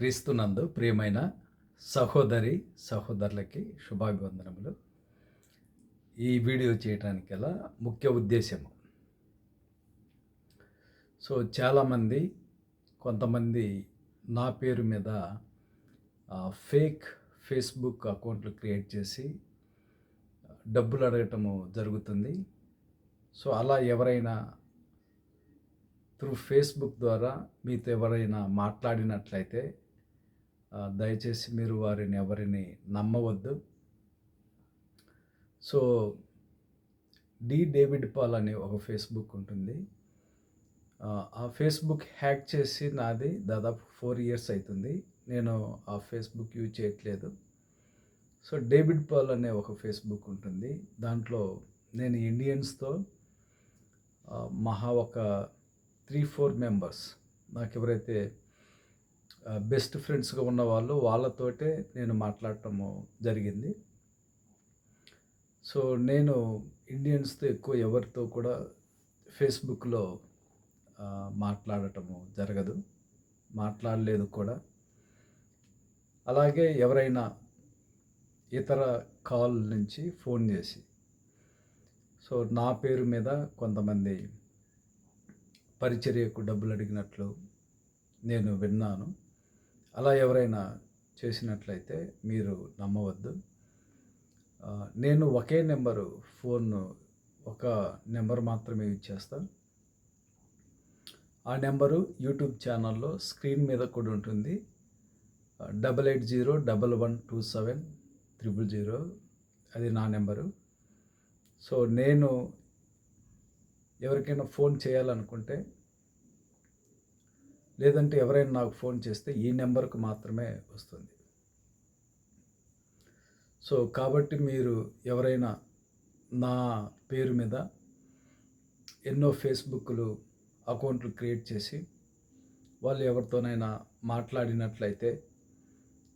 క్రీస్తునందు ప్రియమైన సహోదరి సహోదరులకి శుభాభివందనములు. ఈ వీడియో చేయడానికి గల ముఖ్య ఉద్దేశము. సో చాలామంది కొంతమంది నా పేరు మీద ఫేక్ ఫేస్బుక్ అకౌంట్లు క్రియేట్ చేసి డబ్బులు అడగటము జరుగుతుంది. సో అలా ఎవరైనా త్రూ ఫేస్బుక్ ద్వారా మీతో ఎవరైనా మాట్లాడినట్లయితే దయచేసి మీరు వారిని ఎవరిని నమ్మవద్దు. సో డి డేవిడ్ పాల్ అనే ఒక ఫేస్బుక్ ఉంటుంది. ఆ, ఫేస్బుక్ హ్యాక్ చేసి నాది దాదాపు ఫోర్ ఇయర్స్ అవుతుంది నేను ఆ ఫేస్బుక్ యూజ్ చేయట్లేదు. సో డేవిడ్ పాల్ అనే ఒక ఫేస్బుక్ ఉంటుంది. దాంట్లో నేను ఇండియన్స్తో మహా ఒక త్రీ ఫోర్ మెంబర్స్. నాకు ఎవరైతే బెస్ట్ ఫ్రెండ్స్గా ఉన్న వాళ్ళు వాళ్ళతోటే నేను మాట్లాడటము జరిగింది. సో నేను ఇండియన్స్తో ఎక్కువ ఎవరితో కూడా ఫేస్బుక్లో మాట్లాడటము జరగదు. మాట్లాడలేదు కూడా. అలాగే ఎవరైనా ఇతర కాల్ నుంచి ఫోన్ చేసి సో నా పేరు మీద కొంతమంది పరిచర్యకు డబ్బులు అడిగినట్లు నేను విన్నాను. అలా ఎవరైనా చేసినట్లయితే మీరు నమ్మవద్దు. నేను ఒకే నెంబరు ఫోన్ ఒక నెంబర్ మాత్రమే యూజ్ చేస్తాను ఆ నెంబరు యూట్యూబ్ ఛానల్లో స్క్రీన్ మీద కూడా ఉంటుంది. Double eight zero double one two seven triple zero అది నా నెంబరు. సో నేను ఎవరికైనా ఫోన్ చేయాలనుకుంటే లేదంటే ఎవరైనా నాకు ఫోన్ చేస్తే ఈ నెంబర్కు మాత్రమే వస్తుంది. సో కాబట్టి మీరు ఎవరైనా నా పేరు మీద ఎన్నో ఫేస్బుక్లు అకౌంట్లు క్రియేట్ చేసి వాళ్ళు ఎవరితోనైనా మాట్లాడినట్లయితే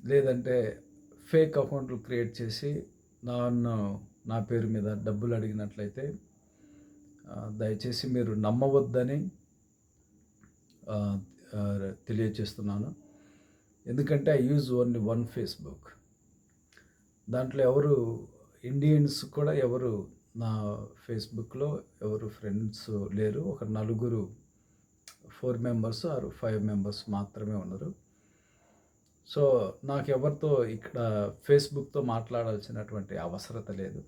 లేదంటే ఫేక్ అకౌంట్లు క్రియేట్ చేసి నన్ను నా పేరు మీద డబ్బులు అడిగినట్లయితే దయచేసి మీరు నమ్మవద్దని తెలియచేస్తున్నాను ఎందుకంటే I use only one Facebook దాంట్లో ఎవరు ఇండియన్స్ కూడా ఎవరు నా ఫేస్బుక్లో ఎవరు ఫ్రెండ్స్ లేరు. ఒక నలుగురు ఫోర్ మెంబర్స్ ఆరు ఫైవ్ మెంబర్స్ మాత్రమే ఉన్నారు. సో నాకు ఎవరితో ఇక్కడ ఫేస్బుక్తో మాట్లాడాల్సినటువంటి అవసరత లేదు.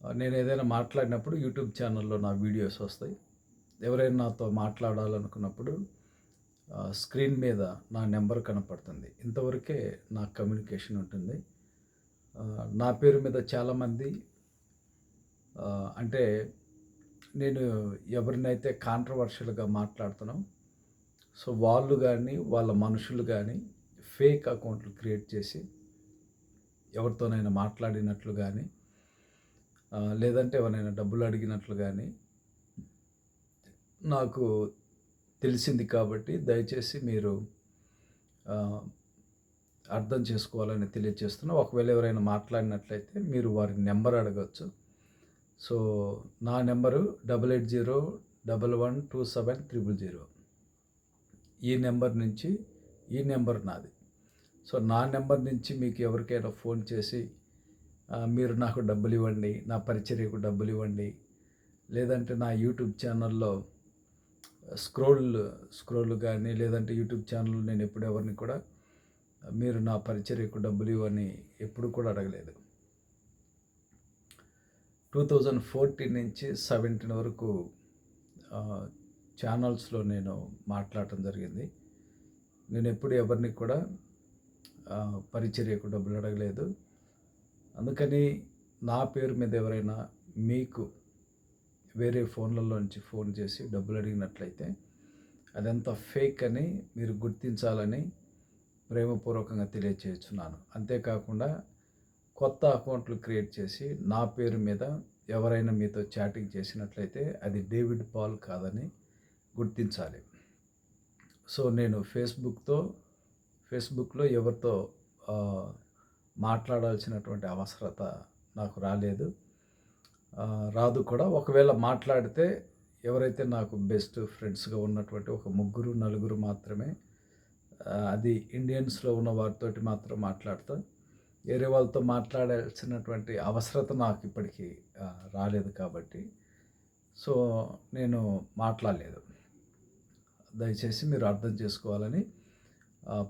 నేను ఏదైనా మాట్లాడినప్పుడు యూట్యూబ్ ఛానల్లో నా వీడియోస్ వస్తాయి. ఎవరైనా నాతో మాట్లాడాలనుకున్నప్పుడు స్క్రీన్ మీద నా నెంబర్ కనపడుతుంది. ఇంతవరకే నా కమ్యూనికేషన్ ఉంటుంది. నా పేరు మీద చాలామంది అంటే నేను ఎవరినైతే కాంట్రవర్షియల్గా మాట్లాడుతున్నాం సో వాళ్ళు కానీ వాళ్ళ మనుషులు కానీ ఫేక్ అకౌంట్లు క్రియేట్ చేసి ఎవరితోనైనా మాట్లాడినట్లు కానీ లేదంటే ఎవరైనా డబ్బులు అడిగినట్లు కానీ నాకు తెలిసింది కాబట్టి దయచేసి మీరు అర్థం చేసుకోవాలని తెలియజేస్తున్నా. ఒకవేళ ఎవరైనా మాట్లాడినట్లయితే మీరు వారి నెంబర్ అడగచ్చు. సో నా number double eight zero double one two seven triple zero. ఈ నెంబర్ నుంచి ఈ నెంబర్ నాది. సో నా నెంబర్ నుంచి మీకు ఎవరికైనా ఫోన్ చేసి మీరు నాకు డబ్బులు ఇవ్వండి నా పరిచర్యకు డబ్బులు ఇవ్వండి లేదంటే నా యూట్యూబ్ ఛానల్లో స్క్రోల్ స్క్రోల్ కానీ లేదంటే యూట్యూబ్ ఛానల్ నేను ఎప్పుడు ఎవరిని కూడా మీరు నా పరిచర్యకు డబ్బులు ఇవ్వని ఎప్పుడు కూడా అడగలేదు. టూ థౌజండ్ ఫోర్టీన్ నుంచి సెవెంటీన్ వరకు ఛానల్స్లో నేను మాట్లాడటం జరిగింది. నేను ఎప్పుడు ఎవరిని కూడా పరిచర్యకు డబ్బులు అడగలేదు. అందుకని నా పేరు మీద ఎవరైనా మీకు వేరే ఫోన్లలో నుంచి ఫోన్ చేసి డబ్బులు అడిగినట్లయితే అదంతా ఫేక్ అని మీరు గుర్తించాలని ప్రేమపూర్వకంగా తెలియచేస్తున్నాను. అంతేకాకుండా కొత్త అకౌంట్లు క్రియేట్ చేసి నా పేరు మీద ఎవరైనా మీతో చాటింగ్ చేసినట్లయితే అది డేవిడ్ పాల్ కాదని గుర్తించాలి. సో నేను ఫేస్బుక్తో ఫేస్బుక్లో ఎవరితో మాట్లాడాల్సినటువంటి అవసరత నాకు రాలేదు. రాదు కూడా. ఒకవేళ మాట్లాడితే ఎవరైతే నాకు బెస్ట్ ఫ్రెండ్స్గా ఉన్నటువంటి ఒక ముగ్గురు నలుగురు మాత్రమే అది ఇండియన్స్లో ఉన్న వారితోటి మాత్రం మాట్లాడతా. వేరే వాళ్ళతో మాట్లాడాల్సినటువంటి అవసరత నాకు ఇప్పటికీ రాలేదు కాబట్టి. సో నేను మాట్లాడలేదు. దయచేసి మీరు అర్థం చేసుకోవాలని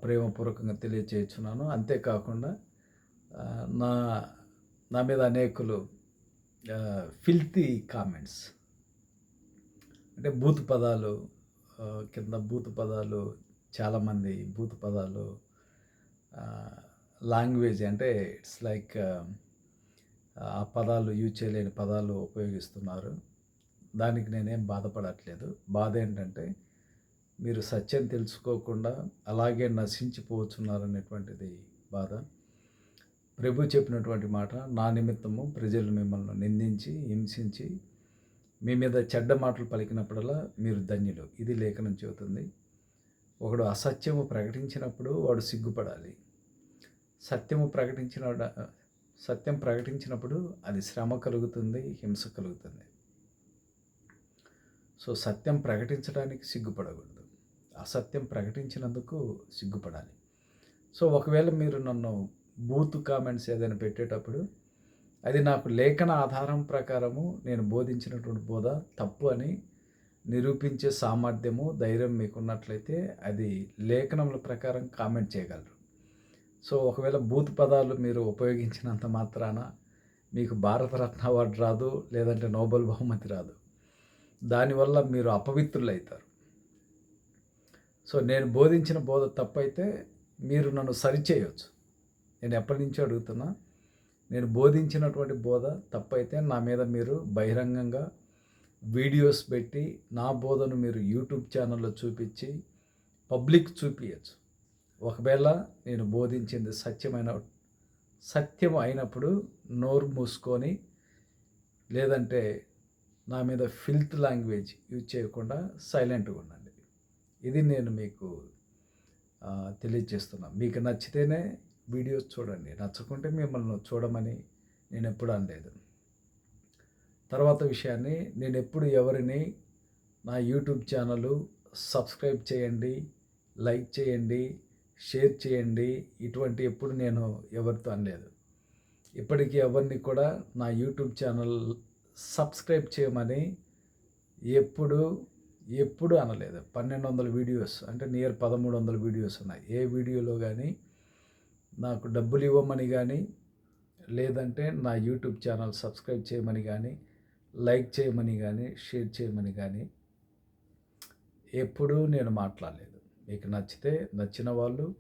ప్రేమపూర్వకంగా తెలియచేస్తున్నాను. అంతేకాకుండా నా నా మీద అనేకులు ఫిల్తీ కామెంట్స్ అంటే బూత్ పదాలు కింద బూత్ పదాలు చాలామంది బూత్ పదాలు లాంగ్వేజ్ అంటే ఇట్స్ లైక్ ఆ పదాలు యూజ్ చేయలేని పదాలు ఉపయోగిస్తున్నారు. దానికి నేనేం బాధపడట్లేదు. బాధ ఏంటంటే మీరు సత్యం తెలుసుకోకుండా అలాగే నశించిపోతున్నారు అనేటువంటిది బాధ. ప్రభు చెప్పినటువంటి మాట నా నిమిత్తము ప్రజలు మిమ్మల్ని నిందించి హింసించి మీ మీద చెడ్డ మాటలు పలికినప్పుడల్లా మీరు ధన్యులు. ఇది లేఖనం చెబుతుంది. ఒకడు అసత్యము ప్రకటించినప్పుడు వాడు సిగ్గుపడాలి. సత్యము ప్రకటించిన సత్యం ప్రకటించినప్పుడు అది శ్రమ కలుగుతుంది హింస కలుగుతుంది. సో సత్యం ప్రకటించడానికి సిగ్గుపడకూడదు. అసత్యం ప్రకటించినందుకు సిగ్గుపడాలి. సో ఒకవేళ మీరు నన్ను బూత్ కామెంట్స్ ఏదైనా పెట్టేటప్పుడు అది నాకు లేఖన ఆధారం ప్రకారము నేను బోధించినటువంటి బోధ తప్పు అని నిరూపించే సామర్థ్యము ధైర్యం మీకున్నట్లయితే అది లేఖనముల ప్రకారం కామెంట్ చేయగలరు. సో ఒకవేళ బూత్ పదాలు మీరు ఉపయోగించినంత మాత్రాన మీకు భారతరత్న అవార్డు రాదు లేదంటే నోబెల్ బహుమతి రాదు. దానివల్ల మీరు అపవిత్రులు అవుతారు సో నేను బోధించిన బోధ తప్పైతే మీరు నన్ను సరిచేయవచ్చు నేను ఎప్పటి నుంచో అడుగుతున్నా నేను బోధించినటువంటి బోధ తప్పైతే నా మీద మీరు బహిరంగంగా వీడియోస్ పెట్టి నా బోధను మీరు యూట్యూబ్ ఛానల్లో చూపించి పబ్లిక్ చూపించచ్చు ఒకవేళ నేను బోధించింది సత్యమైన సత్యం అయినప్పుడు నోరు మూసుకొని లేదంటే నా మీద ఫిల్త్ లాంగ్వేజ్ యూజ్ చేయకుండా సైలెంట్గా ఉండండి. ఇది నేను మీకు తెలియజేస్తున్నాను మీకు నచ్చితేనే వీడియోస్ చూడండి. నచ్చకుంటే మిమ్మల్ని చూడమని నేను ఎప్పుడు అనలేదు. తర్వాత విషయాన్ని నేను ఎప్పుడు ఎవరిని నా యూట్యూబ్ ఛానల్ సబ్స్క్రైబ్ చేయండి లైక్ చేయండి షేర్ చేయండి ఇటువంటి ఎప్పుడు నేను ఎవరితో అనలేదు. ఇప్పటికీ ఎవరిని కూడా నా యూట్యూబ్ ఛానల్ సబ్స్క్రైబ్ చేయమని ఎప్పుడు ఎప్పుడు అనలేదు. పన్నెండు వందల వీడియోస్ అంటే నియర్ పదమూడు వందల వీడియోస్ ఉన్నాయి. ఏ వీడియోలో కానీ నాకు డబ్బులు ఇవ్వమని కానీ లేదంటే నా యూట్యూబ్ ఛానల్ సబ్స్క్రైబ్ చేయమని కానీ లైక్ చేయమని కానీ షేర్ చేయమని కానీ ఎప్పుడూ నేను మాట్లాడలేదు. మీకు నచ్చితే నచ్చిన వాళ్ళు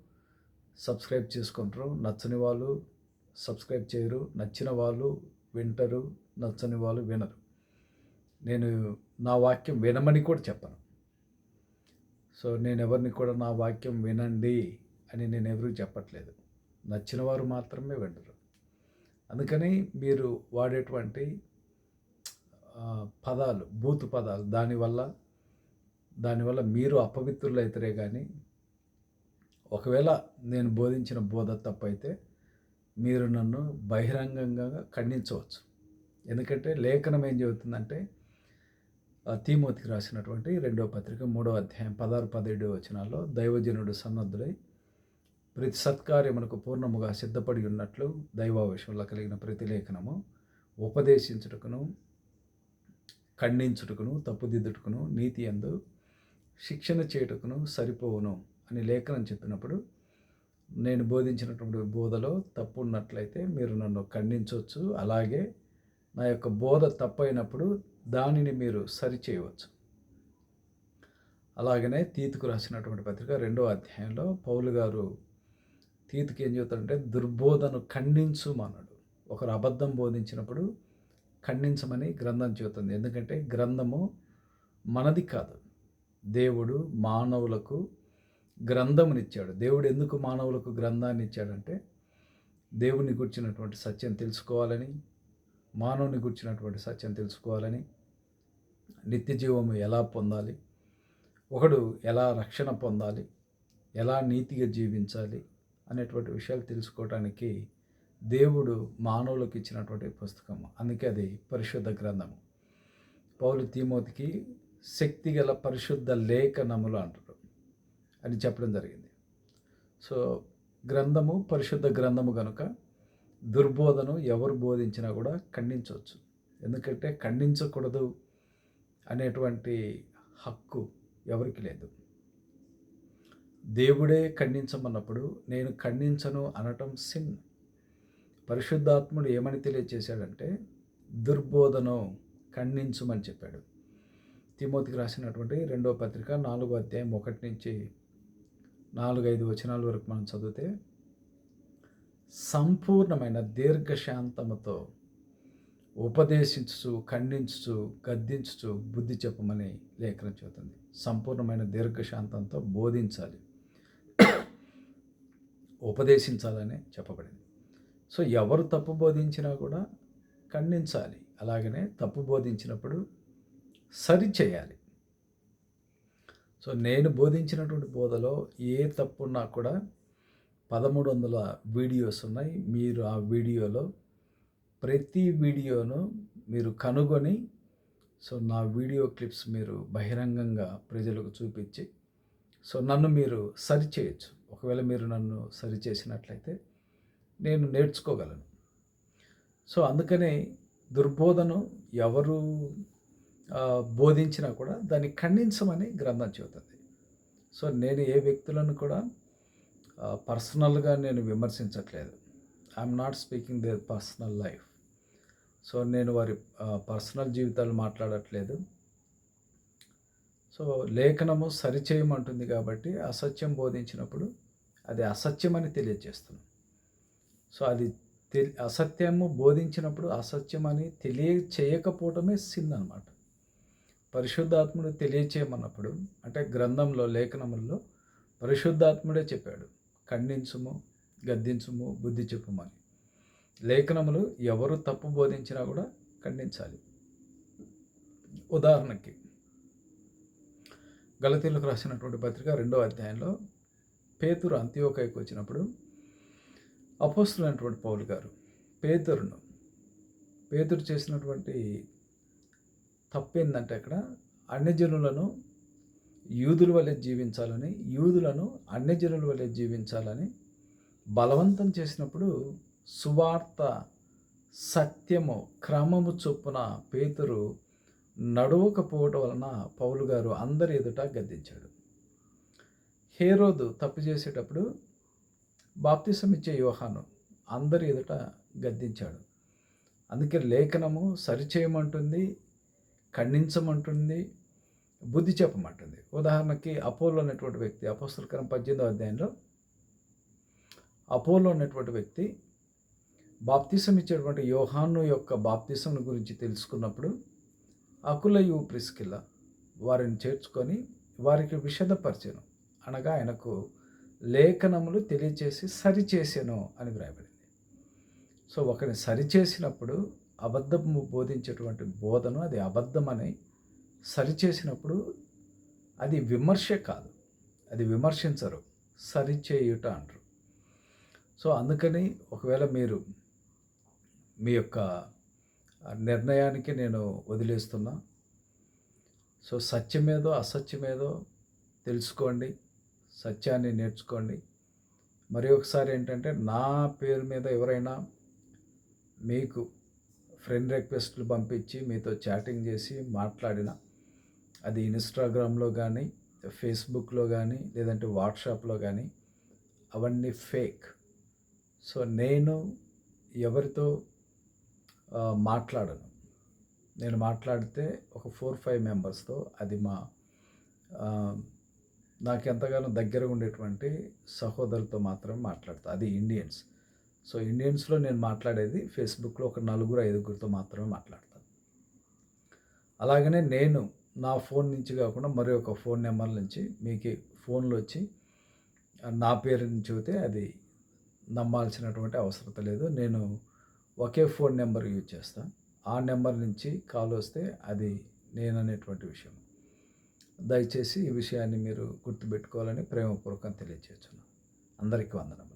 సబ్స్క్రైబ్ చేసుకుంటారు నచ్చని వాళ్ళు సబ్స్క్రైబ్ చేయరు నచ్చిన వాళ్ళు వింటారు నచ్చని వాళ్ళు వినరు. నేను నా వాక్యం వినమని కూడా చెప్పను. సో నేను ఎవరిని కూడా నా వాక్యం వినండి అని నేను ఎవరు చెప్పట్లేదు. నచ్చిన వారు మాత్రమే వింటారు అందుకని మీరు వాడేటువంటి పదాలు బూతు పదాలు దానివల్ల దానివల్ల మీరు అపవిత్రులు అవుతారే కానీ ఒకవేళ నేను బోధించిన బోధ తప్పైతే మీరు నన్ను బహిరంగంగా ఖండించవచ్చు. ఎందుకంటే లేఖనం ఏం చెబుతుందంటే తీమోతికి రాసినటువంటి రెండో పత్రిక మూడో అధ్యాయం పదహారు పదిహేడు వచనాల్లో దైవజనుడు సన్నద్ధుడై ప్రతి సత్కార్యమునకు పూర్ణముగా సిద్ధపడి ఉన్నట్లు దైవావేశంలో కలిగిన ప్రతిలేఖనము ఉపదేశించుటకును ఖండించుటకును తప్పుదిద్దుటకును నీతి అందు శిక్షణ చేయుటకును సరిపోవును అని లేఖనం చెప్పినప్పుడు నేను బోధించినటువంటి బోధలో తప్పు ఉన్నట్లయితే మీరు నన్ను ఖండించవచ్చు. అలాగే నా యొక్క బోధ తప్పైనప్పుడు దానిని మీరు సరిచేయవచ్చు. అలాగనే తీతుకు రాసినటువంటి పత్రిక రెండో అధ్యాయంలో పౌలు గారు తీతుకి ఏం చెబుతాడంటే దుర్బోధను ఖండించుమన్నాడు ఒకరు అబద్ధం బోధించినప్పుడు ఖండించమని గ్రంథం చెబుతుంది. ఎందుకంటే గ్రంథము మనది కాదు. దేవుడు మానవులకు గ్రంథమునిచ్చాడు. దేవుడు ఎందుకు మానవులకు గ్రంథాన్ని ఇచ్చాడంటే దేవుని గుర్చినటువంటి సత్యం తెలుసుకోవాలని మానవుని గుర్చినటువంటి సత్యం తెలుసుకోవాలని నిత్య జీవము ఎలా పొందాలి ఒకడు ఎలా రక్షణ పొందాలి ఎలా నీతిగా జీవించాలి అనేటువంటి విషయాలు తెలుసుకోవడానికి దేవుడు మానవులకు ఇచ్చినటువంటి పుస్తకం. అందుకే అది పరిశుద్ధ గ్రంథము. పౌలు తీమోతికి శక్తిగల పరిశుద్ధ లేఖనములు అంటారు అని చెప్పడం జరిగింది. సో గ్రంథము పరిశుద్ధ గ్రంథము కనుక దుర్బోధను ఎవరు బోధించినా కూడా ఖండించవచ్చు. ఎందుకంటే ఖండించకూడదు అనేటువంటి హక్కు ఎవరికి లేదు. దేవుడే ఖండించమన్నప్పుడు నేను ఖండించను అనటం సిన్ పరిశుద్ధాత్ముడు ఏమని తెలియచేశాడంటే దుర్బోధను ఖండించమని చెప్పాడు. తిమోతికి రాసినటువంటి రెండో పత్రిక నాలుగో అధ్యాయం ఒకటి నుంచి నాలుగైదు వచనాల వరకు మనం చదివితే సంపూర్ణమైన దీర్ఘశాంతముతో ఉపదేశించు ఖండించు గద్దించు బుద్ధి చెప్పమని లేఖనం చెబుతుంది. సంపూర్ణమైన దీర్ఘశాంతంతో బోధించాలి. ఉపదేశించాలని చెప్పబడింది. సో ఎవరు తప్పు బోధించినా కూడా ఖండించాలి. అలాగనే తప్పు బోధించినప్పుడు సరి చేయాలి. సో నేను బోధించినటువంటి బోధలో ఏ తప్పు ఉన్నా కూడా పదమూడు వందల వీడియోస్ ఉన్నాయి. మీరు ఆ వీడియోలో ప్రతి వీడియోను మీరు కనుగొని సో నా వీడియో క్లిప్స్ మీరు బహిరంగంగా ప్రజలకు చూపించి సో నన్ను మీరు సరి చేయొచ్చు. ఒకవేళ మీరు నన్ను సరి చేసినట్లయితే నేను నేర్చుకోగలను. సో అందుకనే దుర్బోధను ఎవరు బోధించినా కూడా దాన్ని ఖండించమని గ్రంథం చెబుతుంది. సో నేను ఏ వ్యక్తులను కూడా పర్సనల్గా నేను విమర్శించట్లేదు. I'm not speaking their personal life. So నేను వారి పర్సనల్ జీవితాలు మాట్లాడట్లేదు. సో లేఖనము సరిచేయమంటుంది కాబట్టి అసత్యం బోధించినప్పుడు అది అసత్యమని తెలియజేస్తున్నాం. సో అది తె అసత్యము బోధించినప్పుడు అసత్యమని తెలియ చేయకపోవటమే సిన్ అనమాట పరిశుద్ధాత్ముడు తెలియచేయమన్నప్పుడు అంటే గ్రంథంలో లేఖనముల్లో పరిశుద్ధాత్ముడే చెప్పాడు ఖండించుము గద్దించుము బుద్ధి చెప్పుమని. లేఖనములు ఎవరు తప్పు బోధించినా కూడా ఖండించాలి. ఉదాహరణకి గలతీలకు రాసినటువంటి పత్రిక రెండో అధ్యాయంలో పేతురు అంత్యోకాయకు వచ్చినప్పుడు అపోస్తులైనటువంటి పౌలు గారు పేతురును పేతురు చేసినటువంటి తప్పేందంటే అక్కడ అన్యజనులను యూదుల వల్లే జీవించాలని యూదులను అన్యజనుల వల్లే జీవించాలని బలవంతం చేసినప్పుడు సువార్త సత్యము క్రమము చొప్పున పేతురు నడవకపోవటం వలన పౌలు గారు అందరి ఎదుట గద్దించాడు. హేరోదు తప్పు చేసేటప్పుడు బాప్తిసం ఇచ్చే యోహాను అందరి ఎదుట గద్దించాడు. అందుకే లేఖనము సరిచేయమంటుంది ఖండించమంటుంది బుద్ధి చెప్పమంటుంది. ఉదాహరణకి అపోలో అనేటువంటి వ్యక్తి అపోస్తలకరం పద్దెనిమిదో అధ్యాయంలో అపోలో అనేటువంటి వ్యక్తి బాప్తిసం ఇచ్చేటువంటి యోహాను యొక్క బాప్తిసం గురించి తెలుసుకున్నప్పుడు అకులయు ప్రిస్కిల్ల వారిని చేర్చుకొని వారికి విషదపరిచాను. అనగా ఆయనకు లేఖనములు తెలియచేసి సరిచేసాను అని వ్రాయబడింది. సో ఒకరిని సరిచేసినప్పుడు అబద్ధము బోధించేటువంటి బోధను అది అబద్ధమని సరిచేసినప్పుడు అది విమర్శ కాదు. అది విమర్శించరు. సరిచేయుట అంటారు. సో అందుకని ఒకవేళ మీరు మీ యొక్క నిర్ణయానికి నేను వదిలేస్తున్నా. సో సత్యమేదో అసత్యమేదో తెలుసుకోండి. సత్యాన్ని నేర్చుకోండి. మరి ఒకసారి ఏంటంటే నా పేరు మీద ఎవరైనా మీకు ఫ్రెండ్ రిక్వెస్ట్లు పంపించి మీతో చాటింగ్ చేసి మాట్లాడిన అది ఇన్స్టాగ్రామ్లో కానీ ఫేస్బుక్లో కానీ లేదంటే వాట్సాప్లో కానీ అవన్నీ ఫేక్ సో నేను ఎవరితో మాట్లాడను. నేను మాట్లాడితే ఒక ఫోర్ ఫైవ్ మెంబర్స్తో అది మా నాకు ఎంతగానో దగ్గర ఉండేటువంటి సహోదరులతో మాత్రమే మాట్లాడతా. అది ఇండియన్స్. సో ఇండియన్స్లో నేను మాట్లాడేది ఫేస్బుక్లో ఒక నలుగురు ఐదుగురితో మాత్రమే మాట్లాడతాను అలాగనే నేను నా ఫోన్ నుంచి కాకుండా మరి ఒక ఫోన్ నెంబర్ నుంచి మీకు ఫోన్లో వచ్చి నా పేరు నుంచి చెబితే అది నమ్మాల్సినటువంటి అవసరం లేదు. నేను ఒకే ఫోన్ నెంబర్ యూజ్ చేస్తాను ఆ నెంబర్ నుంచి కాల్ వస్తే అది నేననేటువంటి విషయం. దయచేసి ఈ విషయాన్ని మీరు గుర్తుపెట్టుకోవాలని ప్రేమపూర్వకం తెలియజేస్తున్నాను అందరికీ వందనములు.